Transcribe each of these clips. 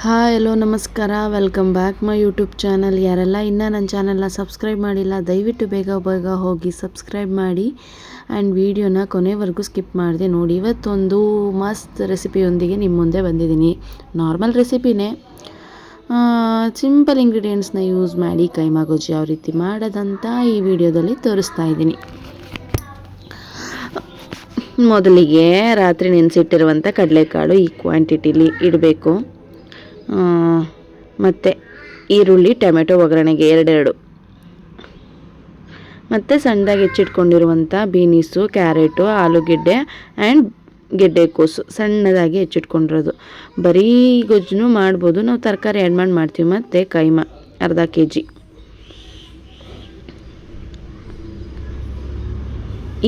Hi, hello, ನಮಸ್ಕಾರ. Welcome back my YouTube channel ಯಾರೆಲ್ಲ ಇನ್ನೂ ನನ್ನ ಚಾನಲ್ನ ಸಬ್ಸ್ಕ್ರೈಬ್ ಮಾಡಿಲ್ಲ, ದಯವಿಟ್ಟು ಬೇಗ ಬೇಗ ಹೋಗಿ ಸಬ್ಸ್ಕ್ರೈಬ್ ಮಾಡಿ. ಆ್ಯಂಡ್ ವೀಡಿಯೋನ ಕೊನೆವರೆಗೂ ಸ್ಕಿಪ್ ಮಾಡಿದೆ. ನೋಡಿ, ಇವತ್ತೊಂದು ಮಸ್ತ್ ರೆಸಿಪಿಯೊಂದಿಗೆ ನಿಮ್ಮ ಮುಂದೆ ಬಂದಿದ್ದೀನಿ. ನಾರ್ಮಲ್ ರೆಸಿಪಿನೇ ಸಿಂಪಲ್ ಇಂಗ್ರೀಡಿಯೆಂಟ್ಸ್ನ ಯೂಸ್ ಮಾಡಿ ಕೈಮಾ ಗೊಜ್ಜಿ ಯಾವ ರೀತಿ ಮಾಡೋದಂತ ಈ ವಿಡಿಯೋದಲ್ಲಿ ತೋರಿಸ್ತಾ ಇದ್ದೀನಿ. ಮೊದಲಿಗೆ ರಾತ್ರಿ ನೆನೆಸಿಟ್ಟಿರುವಂಥ ಕಡಲೆಕಾಳು ಈ ಕ್ವಾಂಟಿಟಿಲಿ ಇಡಬೇಕು. ಮತ್ತು ಈರುಳ್ಳಿ, ಟೊಮೆಟೊ ಒಗ್ಗರಣೆಗೆ ಎರಡೆರಡು. ಮತ್ತು ಸಣ್ಣದಾಗಿ ಹೆಚ್ಚಿಟ್ಕೊಂಡಿರುವಂಥ ಬೀನೀಸು, ಕ್ಯಾರೆಟು, ಆಲೂಗೆಡ್ಡೆ ಆ್ಯಂಡ್ ಗೆಡ್ಡೆಕೋಸು ಸಣ್ಣದಾಗಿ ಹೆಚ್ಚಿಟ್ಕೊಂಡಿರೋದು. ಬರೀ ಗೊಜ್ಜು ಮಾಡ್ಬೋದು. ನಾವು ತರಕಾರಿ ಆ್ಯಡ್ ಮಾಡಿ ಮಾಡ್ತೀವಿ ಮತ್ತು ಕೈಮ, ಅರ್ಧ ಕೆ ಜಿ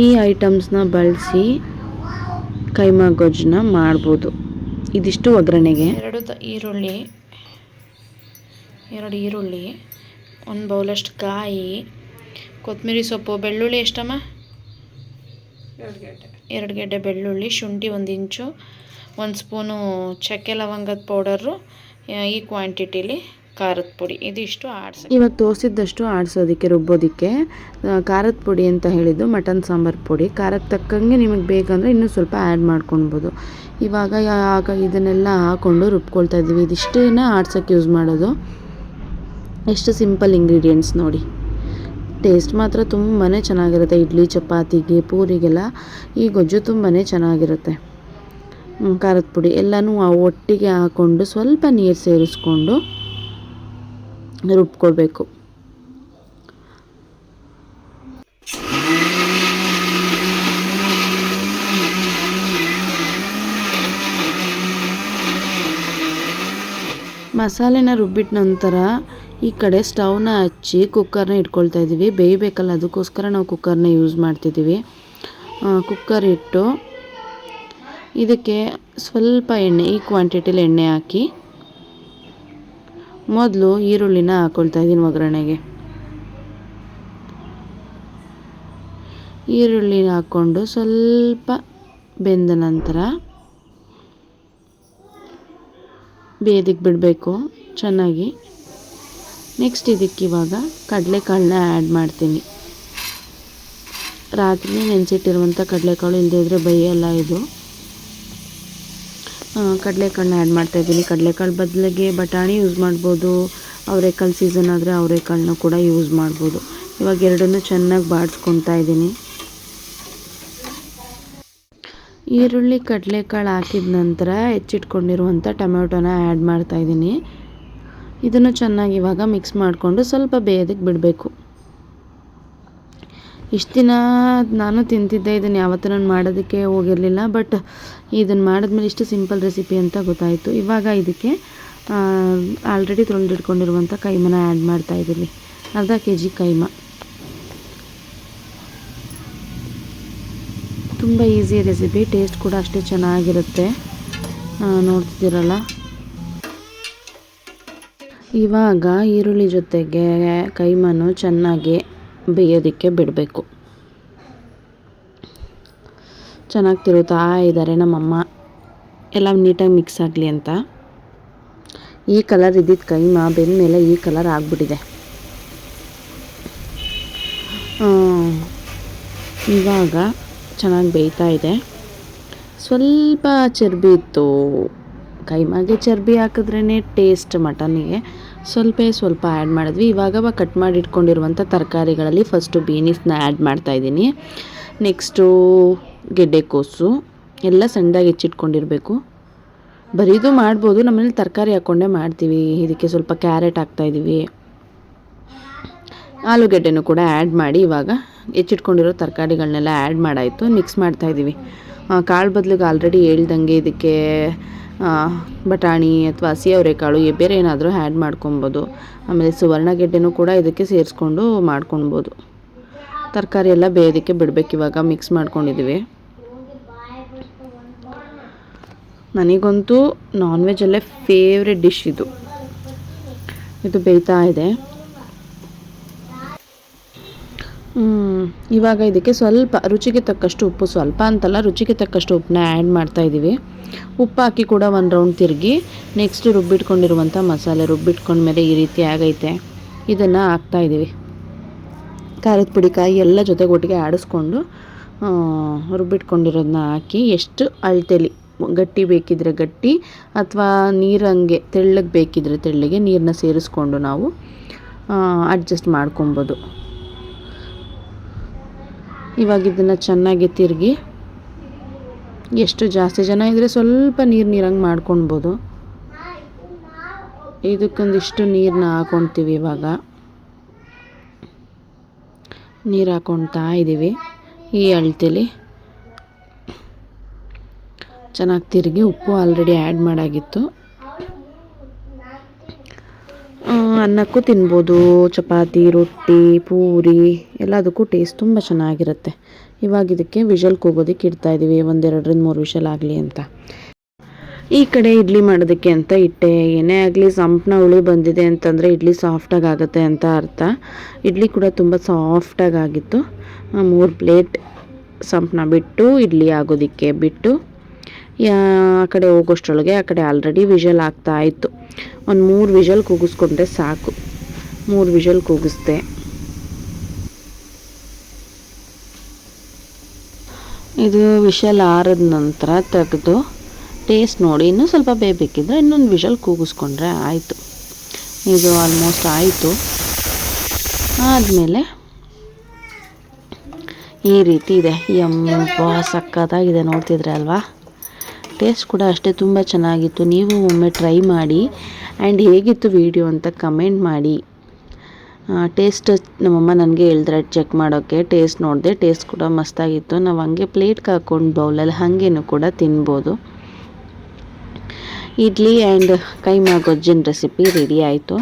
ಈ ಐಟಮ್ಸ್ನ ಬಳಸಿ ಕೈಮಾ ಗೊಜ್ಜನ್ನ ಮಾಡ್ಬೋದು. ಇದಿಷ್ಟು ಒಗ್ಗರಣೆಗೆ. ಎರಡು ಈರುಳ್ಳಿ ಎರಡು ಈರುಳ್ಳಿ ಒಂದು ಬೌಲಷ್ಟು ಕಾಯಿ ಕೊತ್ತಂಬರಿ ಸೊಪ್ಪು ಬೆಳ್ಳುಳ್ಳಿ ಎಷ್ಟಮ್ಮ? ಎರಡು ಗೆಡ್ಡೆ ಬೆಳ್ಳುಳ್ಳಿ ಶುಂಠಿ ಒಂದು ಇಂಚು ಒಂದು ಸ್ಪೂನು ಚಕ್ಕೆ ಲವಂಗದ ಪೌಡರು ಈ ಕ್ವಾಂಟಿಟಿಲಿ. ಖಾರದ ಪುಡಿ. ಇದಿಷ್ಟು ಆಡ್ಸಿ ಇವಾಗ ತೋರಿಸಿದ್ದಷ್ಟು ಆಡಿಸೋದಕ್ಕೆ ರುಬ್ಬೋದಕ್ಕೆ. ಖಾರದ ಪುಡಿ ಅಂತ ಹೇಳಿದ್ದು ಮಟನ್ ಸಾಂಬಾರು ಪುಡಿ. ಖಾರಕ್ಕೆ ತಕ್ಕಂಗೆ ನಿಮಗೆ ಬೇಕಂದರೆ ಇನ್ನೂ ಸ್ವಲ್ಪ ಆ್ಯಡ್ ಮಾಡ್ಕೊಳ್ಬೋದು ಇವಾಗ ಆಗ ಇದನ್ನೆಲ್ಲ ಹಾಕ್ಕೊಂಡು ರುಬ್ಕೊಳ್ತಾ ಇದ್ದೀವಿ. ಇದಿಷ್ಟನ್ನ ಆಡ್ಸೋಕ್ಕೆ ಯೂಸ್ ಮಾಡೋದು. ಎಷ್ಟು ಸಿಂಪಲ್ ಇಂಗ್ರೀಡಿಯೆಂಟ್ಸ್ ನೋಡಿ. ಟೇಸ್ಟ್ ಮಾತ್ರ ತುಂಬಾ ಚೆನ್ನಾಗಿರುತ್ತೆ. ಇಡ್ಲಿ, ಚಪಾತಿಗೆ, ಪೂರಿಗೆಲ್ಲ ಈ ಗೊಜ್ಜು ತುಂಬಾ ಚೆನ್ನಾಗಿರುತ್ತೆ. ಖಾರದ ಪುಡಿ ಎಲ್ಲನೂ ಒಟ್ಟಿಗೆ ಹಾಕ್ಕೊಂಡು ಸ್ವಲ್ಪ ನೀರು ಸೇರಿಸ್ಕೊಂಡು ರುಬ್ಕೊಳ್ಬೇಕು. ಮಸಾಲೆನ ರುಬ್ಬಿಟ್ಟ ನಂತರ ಈ ಕಡೆ ಸ್ಟವ್ನ ಹಚ್ಚಿ ಕುಕ್ಕರ್ನ ಇಟ್ಕೊಳ್ತಾ ಇದ್ದೀವಿ. ಬೇಯಬೇಕಲ್ಲ, ಅದಕ್ಕೋಸ್ಕರ ನಾವು ಕುಕ್ಕರ್ನ ಯೂಸ್ ಮಾಡ್ತಿದ್ದೀವಿ. ಕುಕ್ಕರ್ ಇಟ್ಟು ಇದಕ್ಕೆ ಸ್ವಲ್ಪ ಎಣ್ಣೆ, ಈ ಕ್ವಾಂಟಿಟಿಲಿ ಎಣ್ಣೆ ಹಾಕಿ ಮೊದಲು ಈರುಳ್ಳಿನ ಹಾಕ್ಕೊಳ್ತಾ ಇದ್ದೀನಿ ಒಗ್ಗರಣೆಗೆ. ಈರುಳ್ಳಿನ ಹಾಕ್ಕೊಂಡು ಸ್ವಲ್ಪ ಬೆಂದ ನಂತರ ಬೇದಿಗೆ ಬಿಡಬೇಕು, ಚೆನ್ನಾಗಿ. ನೆಕ್ಸ್ಟ್ ಇದಕ್ಕೆ ಇವಾಗ ಕಡಲೆಕಾಳನ್ನ ಆ್ಯಡ್ ಮಾಡ್ತೀನಿ. ರಾತ್ರಿ ನೆನೆಸಿಟ್ಟಿರುವಂಥ ಕಡಲೆಕಾಳು ಇಲ್ಲದೇ ಇದ್ದರೆ ಬೈಯಲ್ಲ ಇದು. ಕಡಲೆಕಾಳನ್ನ ಆ್ಯಡ್ ಮಾಡ್ತಾಯಿದ್ದೀನಿ ಕಡಲೆಕಾಳು ಬದಲಿಗೆ ಬಟಾಣಿ ಯೂಸ್ ಮಾಡ್ಬೋದು. ಅವರೆಕಾಳು ಸೀಸನ್ ಆದರೆ ಅವರೆಕಾಳನ್ನ ಕೂಡ ಯೂಸ್ ಮಾಡ್ಬೋದು. ಇವಾಗ ಎರಡನ್ನೂ ಚೆನ್ನಾಗಿ ಬಾಡಿಸ್ಕೊತಾ ಇದ್ದೀನಿ. ಈರುಳ್ಳಿ ಕಡಲೆಕಾಳು ಹಾಕಿದ ನಂತರ ಹೆಚ್ಚಿಟ್ಕೊಂಡಿರುವಂಥ ಟೊಮೆಟೊನ ಆ್ಯಡ್ ಮಾಡ್ತಾಯಿದ್ದೀನಿ ಇದನ್ನು ಚೆನ್ನಾಗಿ ಇವಾಗ ಮಿಕ್ಸ್ ಮಾಡಿಕೊಂಡು ಸ್ವಲ್ಪ ಬೇಯೋದಕ್ಕೆ ಬಿಡಬೇಕು. ಇಷ್ಟು ದಿನ ನಾನು ತಿಂತಿದ್ದೆ ಇದನ್ನು ಯಾವತ್ತೂ ನಾನು ಮಾಡೋದಕ್ಕೆ ಹೋಗಿರಲಿಲ್ಲ ಬಟ್ ಇದನ್ನು ಮಾಡಿದ್ಮೇಲೆ ಇಷ್ಟು ಸಿಂಪಲ್ ರೆಸಿಪಿ ಅಂತ ಗೊತ್ತಾಯಿತು. ಇವಾಗ ಇದಕ್ಕೆ ಆಲ್ರೆಡಿ ತೊಳೆದಿಟ್ಕೊಂಡಿರುವಂಥ ಕೈಮನ ಆ್ಯಡ್ ಮಾಡ್ತಾಯಿದ್ದೀನಿ ಅರ್ಧ ಕೆ ಜಿ ಕೈಮ. ತುಂಬ ಈಸಿ ರೆಸಿಪಿ ಟೇಸ್ಟ್ ಕೂಡ ಅಷ್ಟೇ ಚೆನ್ನಾಗಿರುತ್ತೆ. ನೋಡ್ತಿದ್ದೀರಲ್ಲ? ಇವಾಗ ಈರುಳ್ಳಿ ಜೊತೆಗೆ ಕೈಮನು ಚೆನ್ನಾಗಿ ಬೇಯೋದಕ್ಕೆ ಬಿಡಬೇಕು. ಚೆನ್ನಾಗಿ ತಿರುತ್ತಾ ಇದ್ದಾರೆ ನಮ್ಮಮ್ಮ. ಎಲ್ಲ ನೀಟಾಗಿ ಮಿಕ್ಸ್ ಆಗಲಿ ಅಂತ. ಈ ಕಲರ್ ಇದ್ದಿದ್ದು ಕೈಮಾ ಬೆಂದ ಮೇಲೆ ಈ ಕಲರ್ ಆಗಿಬಿಟ್ಟಿದೆ. ಇವಾಗ ಚೆನ್ನಾಗಿ ಬೇಯ್ತಾ ಇದೆ. ಸ್ವಲ್ಪ ಚರ್ಬಿ ಇತ್ತು. ಕೈಮಾಗೆ ಚರ್ಬಿ ಹಾಕಿದ್ರೇ ಟೇಸ್ಟ್ ಮಟನಿಗೆ. ಸ್ವಲ್ಪ ಸ್ವಲ್ಪ ಆ್ಯಡ್ ಮಾಡಿದ್ವಿ. ಇವಾಗ ಕಟ್ ಮಾಡಿ ಇಟ್ಕೊಂಡಿರುವಂಥ ತರಕಾರಿಗಳಲ್ಲಿ ಫಸ್ಟು ಬೀನೀಸ್ನ ಆ್ಯಡ್ ಮಾಡ್ತಾಯಿದ್ದೀನಿ ನೆಕ್ಸ್ಟು ಗೆಡ್ಡೆಕೋಸು ಎಲ್ಲ ಸಣ್ಣದಾಗಿ ಹೆಚ್ಚಿಟ್ಕೊಂಡಿರಬೇಕು. ಬರೀದು ಮಾಡ್ಬೋದು ನಮ್ಮಲ್ಲಿ ತರಕಾರಿ ಹಾಕ್ಕೊಂಡೇ ಮಾಡ್ತೀವಿ. ಇದಕ್ಕೆ ಸ್ವಲ್ಪ ಕ್ಯಾರೆಟ್ ಹಾಕ್ತಾಯಿದ್ದೀವಿ ಆಲೂಗೆಡ್ಡೆನೂ ಕೂಡ ಆ್ಯಡ್ ಮಾಡಿ ಇವಾಗ ಹೆಚ್ಚಿಟ್ಕೊಂಡಿರೋ ತರಕಾರಿಗಳನ್ನೆಲ್ಲ ಆ್ಯಡ್ ಮಾಡಾಯಿತು. ಮಿಕ್ಸ್ ಮಾಡ್ತಾಯಿದ್ದೀವಿ ಕಾಳು ಬದಲಿಗೆ ಆಲ್ರೆಡಿ ಹೇಳ್ದಂಗೆ ಇದಕ್ಕೆ ಬಟಾಣಿ ಅಥವಾ ಹಸಿ ಅವರೆಕಾಳು ಬೇರೆ ಏನಾದರೂ ಆ್ಯಡ್ ಮಾಡ್ಕೊಬೋದು. ಆಮೇಲೆ ಸುವರ್ಣಗೆಡ್ಡೆನೂ ಕೂಡ ಇದಕ್ಕೆ ಸೇರಿಸ್ಕೊಂಡು ಮಾಡ್ಕೊಳ್ಬೋದು ತರಕಾರಿ ಎಲ್ಲ ಬೇಯೋದಕ್ಕೆ ಬಿಡಬೇಕು ಇವಾಗ ಮಿಕ್ಸ್ ಮಾಡ್ಕೊಂಡಿದ್ದೀವಿ. ನನಗಂತೂ ನಾನ್ ವೆಜ್ಜಲ್ಲೇ ಫೇವ್ರೆಟ್ ಡಿಶ್ ಇದು. ಇದು ಬೇಯ್ತಾ ಇದೆ. ಇವಾಗ ಇದಕ್ಕೆ ಸ್ವಲ್ಪ ರುಚಿಗೆ ತಕ್ಕಷ್ಟು ಉಪ್ಪು, ಸ್ವಲ್ಪ ಅಂತಲ್ಲ, ರುಚಿಗೆ ತಕ್ಕಷ್ಟು ಉಪ್ಪನ್ನ ಆ್ಯಡ್ ಮಾಡ್ತಾಯಿದ್ದೀವಿ ಉಪ್ಪು ಹಾಕಿ ಕೂಡ ಒಂದು ರೌಂಡ್ ತಿರುಗಿ ನೆಕ್ಸ್ಟ್ ರುಬ್ಬಿಟ್ಕೊಂಡಿರುವಂಥ ಮಸಾಲೆ ರುಬ್ಬಿಟ್ಕೊಂಡ್ಮೇಲೆ ಈ ರೀತಿ ಆಗೈತೆ. ಇದನ್ನು ಹಾಕ್ತಾಯಿದ್ದೀವಿ ಖಾರದ ಪುಡಿ, ಕಾಯಿ ಎಲ್ಲ ಜೊತೆಗೆ ಒಟ್ಟಿಗೆ ಆಡಿಸ್ಕೊಂಡು ರುಬ್ಬಿಟ್ಕೊಂಡಿರೋದನ್ನ ಹಾಕಿ ಎಷ್ಟು ಅಳತೆಲಿ, ಗಟ್ಟಿ ಬೇಕಿದ್ರೆ ಗಟ್ಟಿ ಅಥವಾ ನೀರಂಗೆ, ತೆಳ್ಳಗೆ ಬೇಕಿದ್ರೆ ತೆಳ್ಳಗೆ ನೀರನ್ನ ಸೇರಿಸ್ಕೊಂಡು ನಾವು ಅಡ್ಜಸ್ಟ್ ಮಾಡ್ಕೊಬೋದು. ಇವಾಗ ಇದನ್ನು ಚೆನ್ನಾಗಿ ತಿರುಗಿ ಎಷ್ಟು ಜಾಸ್ತಿ ಜನ ಇದ್ದರೆ ಸ್ವಲ್ಪ ನೀರು ನೀರಂಗೆ ಮಾಡ್ಕೊಳ್ಬೋದು ಇದಕ್ಕೊಂದಿಷ್ಟು ನೀರನ್ನ ಹಾಕೊತೀವಿ ಇವಾಗ. ನೀರು ಹಾಕೊಳ್ತಾ ಇದ್ದೀವಿ ಈ ಅಳ್ತಿಲಿ. ಚೆನ್ನಾಗಿ ತಿರುಗಿ ಉಪ್ಪು ಆಲ್ರೆಡಿ ಆ್ಯಡ್ ಮಾಡಾಗಿತ್ತು. ಅನ್ನಕ್ಕೂ ತಿನ್ಬೋದು, ಚಪಾತಿ, ರೊಟ್ಟಿ, ಪೂರಿ, ಎಲ್ಲದಕ್ಕೂ ಟೇಸ್ಟ್ ತುಂಬ ಚೆನ್ನಾಗಿರುತ್ತೆ. ಇವಾಗ ಇದಕ್ಕೆ ವಿಷಲ್ ಕೂಗೋದಕ್ಕೆ ಇಡ್ತಾಯಿದ್ದೀವಿ ಒಂದೆರಡರಿಂದ ಮೂರು ವಿಷಲ್ ಆಗಲಿ ಅಂತ. ಈ ಕಡೆ ಇಡ್ಲಿ ಮಾಡೋದಕ್ಕೆ ಅಂತ ಇಟ್ಟೆ, ಏನೇ ಆಗಲಿ ಸಂಪ್ನ ಹುಳಿ ಬಂದಿದೆ ಅಂತಂದರೆ ಇಡ್ಲಿ ಸಾಫ್ಟಾಗಿ ಆಗುತ್ತೆ ಅಂತ ಅರ್ಥ. ಇಡ್ಲಿ ಕೂಡ ತುಂಬ ಸಾಫ್ಟಾಗಿ ಆಗಿತ್ತು. ಮೂರು ಪ್ಲೇಟ್ ಸಂಪ್ನ ಬಿಟ್ಟು, ಇಡ್ಲಿ ಆಗೋದಕ್ಕೆ ಬಿಟ್ಟು ಆ ಕಡೆ ಹೋಗೋಷ್ಟರೊಳಗೆ ಆ ಕಡೆ ಆಲ್ರೆಡಿ ವಿಷಲ್ ಆಗ್ತಾ ಇತ್ತು. ಒಂದು ಮೂರು ವಿಷಲ್ ಕೂಗಿಸ್ಕೊಂಡ್ರೆ ಸಾಕು. ಮೂರು ವಿಷಲ್ ಕೂಗಿಸ್ದೆ. ಇದು ವಿಷಲ್ ಆರಿದ ನಂತರ ತೆಗೆದು ಟೇಸ್ಟ್ ನೋಡಿ, ಇನ್ನೂ ಸ್ವಲ್ಪ ಬೇಯಬೇಕಿದ್ರೆ ಇನ್ನೊಂದು ವಿಷಲ್ ಕೂಗಿಸ್ಕೊಂಡ್ರೆ ಆಯಿತು. ಇದು ಆಲ್ಮೋಸ್ಟ್ ಆಯಿತು. ಆದಮೇಲೆ ಈ ರೀತಿ ಇದೆ. ಯಮ್ಮ ಸಕ್ಕತ್ತಾಗಿದೆ, ನೋಡ್ತಿದ್ರೆ ಅಲ್ವಾ? ಟೇಸ್ಟ್ ಕೂಡ ಅಷ್ಟೇ ತುಂಬ ಚೆನ್ನಾಗಿತ್ತು. ನೀವು ಒಮ್ಮೆ ಟ್ರೈ ಮಾಡಿ ಆ್ಯಂಡ್ ಹೇಗಿತ್ತು ವಿಡಿಯೋ ಅಂತ ಕಮೆಂಟ್ ಮಾಡಿ. ಟೇಸ್ಟ್ ನಮ್ಮಮ್ಮ ನನಗೆ ಹೇಳಿದ್ರೆ ಚೆಕ್ ಮಾಡೋಕ್ಕೆ. ಟೇಸ್ಟ್ ನೋಡಿದೆ ಟೇಸ್ಟ್ ಕೂಡ ಮಸ್ತಾಗಿತ್ತು. ನಾವು ಹಂಗೆ ಪ್ಲೇಟ್ಗೆ ಹಾಕ್ಕೊಂಡು ಬೌಲಲ್ಲಿ ಹಾಗೇನು ಕೂಡ ತಿನ್ಬೋದು. ಇಡ್ಲಿ ಆ್ಯಂಡ್ ಕೈಮಾ ಗೊಜ್ಜಿನ ರೆಸಿಪಿ ರೆಡಿ ಆಯಿತು.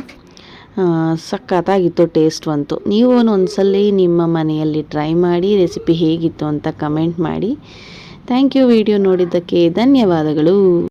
ಸಖತ್ತಾಗಿತ್ತು ಟೇಸ್ಟ್ ಬಂತು ನೀವು ಒಂದ್ಸಲಿ ನಿಮ್ಮ ಮನೆಯಲ್ಲಿ ಟ್ರೈ ಮಾಡಿ ರೆಸಿಪಿ ಹೇಗಿತ್ತು ಅಂತ ಕಮೆಂಟ್ ಮಾಡಿ. ಥ್ಯಾಂಕ್ ಯು ವಿಡಿಯೋ ನೋಡಿದ್ದಕ್ಕೆ ಧನ್ಯವಾದಗಳು.